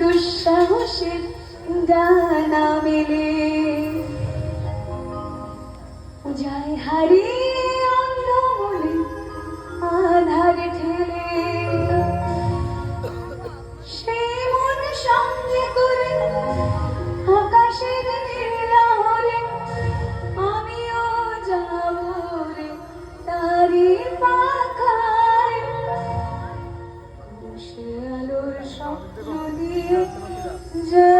দুঃসাহসের ডানা মেলে যায় হারিয়ে দিয়ে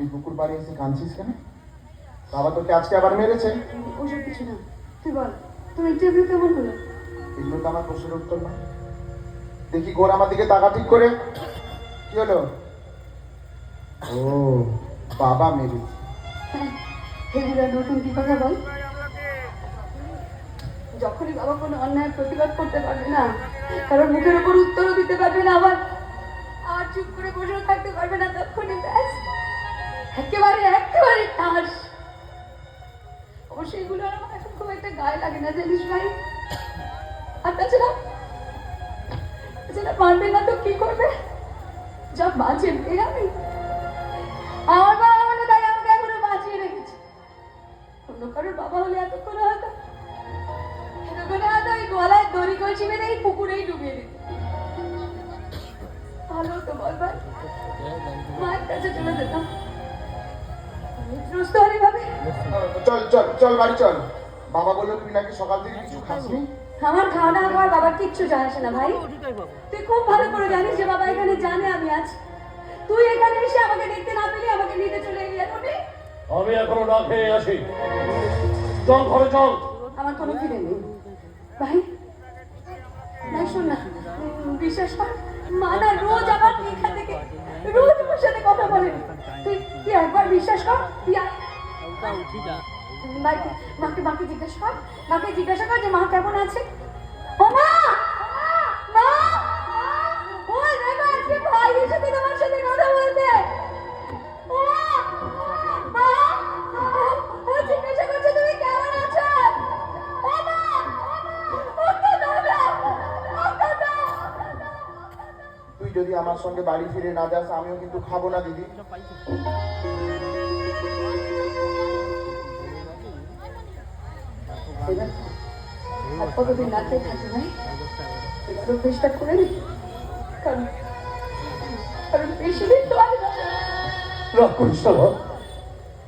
তুই পুকুর পাড়ে এসে কাঁদছিস কেন? বাবা তোকে আজকে আবার মেরেছে। ওসব কিছু না। তুই বল ইন্টারভিউ কেমন হলো? এগুলো তো আমার প্রশ্নের উত্তর না দেখি গোর আমার দিকে তাকা ঠিক করে। কি হলো? ও বাবা মেরেছে। এগুলো নতুন বল। যখনই বাবা কোনো অন্যায় প্রতিবাদ করতে পারবে না কারণ মুখের উপর উত্তরও দিতে পারবে না আবার আর চুপ করে বসেও থাকতে পারবে না তখনই। একেবারে একেবারে ঠাস অবশ্যই এগুলো আমার এখন খুব একটা গায়ে লাগে না, জানিস ভাই? আর তাছাড়া তাছাড়া না তো কি করবে? যা আমি। আমার বাবা মানে তাই আমাকে এখনও বাঁচিয়ে রেখেছে। অন্য কারোর বাবা হলে এতক্ষণ হয়তো এতক্ষণে হয়তো ওই গলায় দড়ি কলসি বেঁধে এই পুকুরেই ডুবিয়ে দিত। ভালো তো বল, ভাই। মায়ের কাছে চলে যেতাম। রুস্ত হলি ভাবে চল চল চল বাড়ি চল। বাবা বলল তুই নাকি সকাল থেকে কিছু খাসনি? আমার খাওয়া দাওয়া খাওয়ার বাবার কিচ্ছু যায় আসে না ভাই। তুই খুব ভালো করে জানিস যে বাবা এখানে জানে আমি আছি। তুই এখানে এসে আমাকে দেখতে না পেলে আমাকে নিতে চলে এলি এখনই আমি এখনও না খেয়ে আসি চল ঘরে চল। আমার কোনো ফিরে নেই। ভাই ভাই শোন না। বিশ্বাস কর মা না রোজ আমার এখান থেকে রোজ কথা বলে, তুই একবার বিশ্বাস কর তুই। মাকে মাকে জিজ্ঞাসা কর, মাকে জিজ্ঞাসা কর যে মা কেমন আছে ও মা আমার সঙ্গে বাড়ি ফিরে না যাস আমিও কিন্তু খাব না দিদি। আর কতদিন না খেয়ে থাকি ভাই? এবার অভ্যেসটা করে কারণ কারণ বেশি দিন তো রাগ করিস না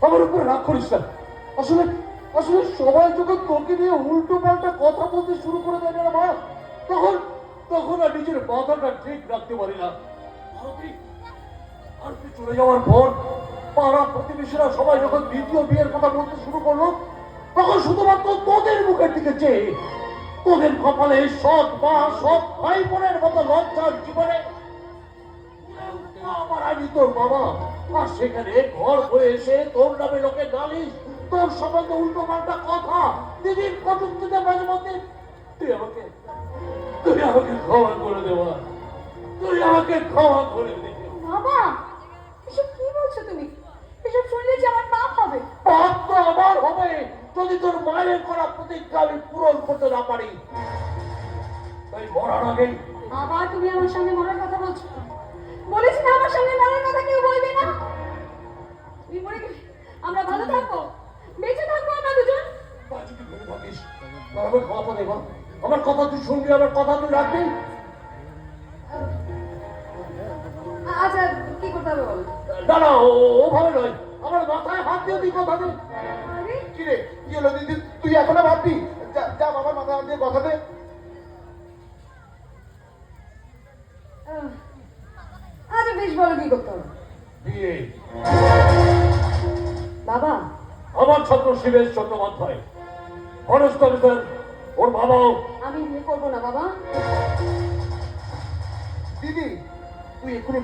আমার উপর রাগ করিস না আসলে আসলে সবাই যখন তোকে নিয়ে উল্টো পাল্টা কথা বলতে শুরু করে দেয় না মা। তখন তখন আর নিজের মাথাটা ঠিক রাখতে পারি না। ভারতী, চলে যাওয়ার পর পাড়া প্রতিবেশীরা সবাই যখন দ্বিতীয় বিয়ের কথা বলতে শুরু করল তখন শুধুমাত্র তোদের মুখের দিকে চেয়ে তোদের কপালে সৎ মা সৎ ভাই বোনের মতো লজ্জার জীবনে আমার আমি তোর বাবা আর সেখানে ঘর হয়ে এসে তোর নামে লোকে নালিশ তোর সম্বন্ধে উল্টো পাল্টা কথা দিদির কটুক্তিতে মাঝে মধ্যে তুই আমাকে তুই আমাকে ক্ষমা করে দেওয়া তুই আমাকে ক্ষমা করে দে। বাবা এসব কি বলছো তুমি? এসব শুনলে যে আমার পাপ হবে। পাপ তো আমার হবে। যদি তোর মায়ের করা প্রতিজ্ঞা আমি পূরণ করতে না পারি তাই মরার আগে আবার তুমি আমার সামনে মরার কথা বলছো। বলেছি না আমার সামনে মরার কথা কেউ বলবে না। তুমি মরে গেলে আমরা ভালো থাকব। বেঁচে থাকব আমরা দুজন। বাজিকে ধরে থাকিস আমার কথা দেব আমার কথা তুই শুনবি আমার কথা তুই রাখবি? আচ্ছা কি করতে হবে বলো? না ও- ওভাবে নয়। আমার মাথায় হাত দিয়ে তুই কথা দে। কি রে কি হলো? দিদি তুই এখনও ভাববি? যা বাবার মাথা হাত দিয়ে কথা দে। আচ্ছা বেশ বলো কি করতে হবে? বিয়ে। বাবা? আমার ছাত্র শিবেশ চট্টোপাধ্যায় অফিসার ওর বাবাও আমি বিয়ে করব না বাবা। দিদি তুই এক্ষুনি